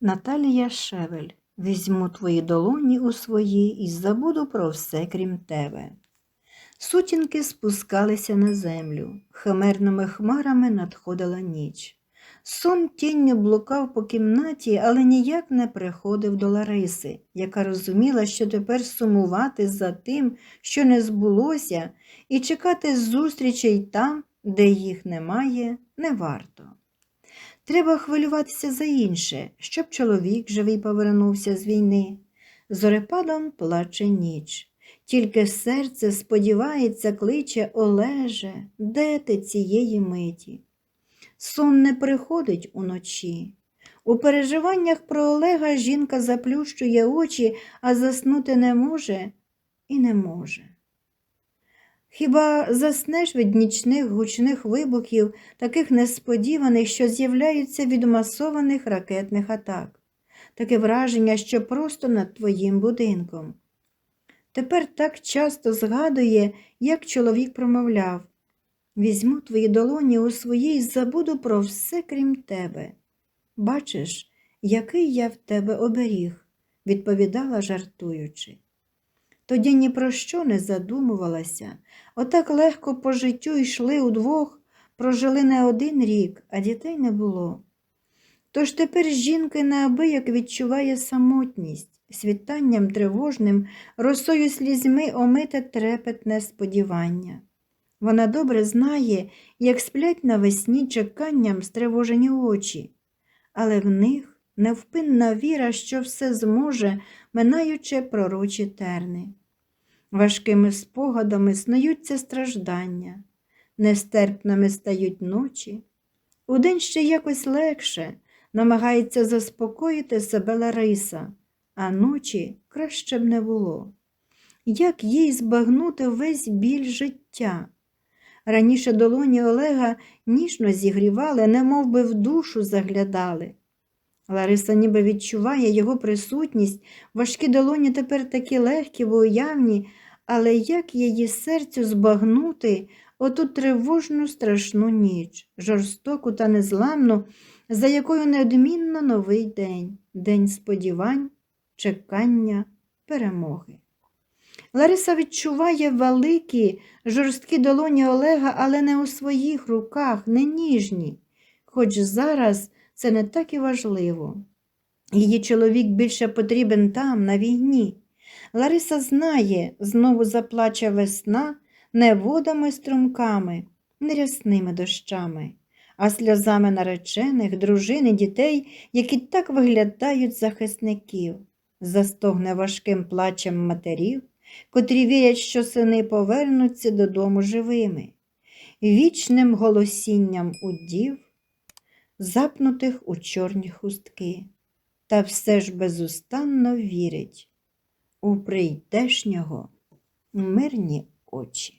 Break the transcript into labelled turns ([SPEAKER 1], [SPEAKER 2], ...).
[SPEAKER 1] Наталія Шевель. Візьму твої долоні у свої і забуду про все крім тебе. Сутінки спускалися на землю, химерними хмарами надходила ніч. Сон тінню блукав по кімнаті, але ніяк не приходив до Лариси, яка розуміла, що тепер сумувати за тим, що не збулося, і чекати зустрічей там, де їх немає, не варто. Треба хвилюватися за інше, щоб чоловік живий повернувся з війни. Зорепадом плаче ніч. Тільки серце сподівається, кличе Олеже, де ти цієї миті? Сон не приходить уночі. У переживаннях про Олега жінка заплющує очі, а заснути не може і не може. Хіба заснеш від нічних гучних вибухів, таких несподіваних, що з'являються від масованих ракетних атак, таке враження, що просто над твоїм будинком. Тепер так часто згадує, як чоловік промовляв Візьму твої долоні у свої й забуду про все крім тебе. Бачиш, який я в тебе оберіг, відповідала жартуючи. Тоді ні про що не задумувалася, отак легко по життю йшли удвох, прожили не один рік, а дітей не було. Тож тепер жінка неабияк відчуває самотність, світанням тривожним, росою слізьми омите трепетне сподівання. Вона добре знає, як сплять навесні чеканням стривожені очі, але в них невпинна віра, що все зможе, минаючи пророчі терни. Важкими спогадами снуються страждання, нестерпними стають ночі. Удень ще якось легше намагається заспокоїти себе Лариса, а ночі краще б не було. Як їй збагнути весь біль життя? Раніше долоні Олега ніжно зігрівали, немов би в душу заглядали. Лариса ніби відчуває його присутність, важкі долоні тепер такі легкі, в уявні, але як її серцю збагнути оту тривожну страшну ніч, жорстоку та незламну, за якою неодмінно новий день, день сподівань, чекання, перемоги. Лариса відчуває великі, жорсткі долоні Олега, але не у своїх руках, не ніжні, хоч зараз це не так і важливо. Її чоловік більше потрібен там, на війні. Лариса знає, знову заплаче весна не водами струмками, не рясними дощами, а сльозами наречених, дружин і дітей, які так виглядають захисників, застогне важким плачем матерів, котрі вірять, що сини повернуться додому живими, вічним голосінням удів, запнутих у чорні хустки, та все ж безустанно вірить у прийдешнього мирні очі.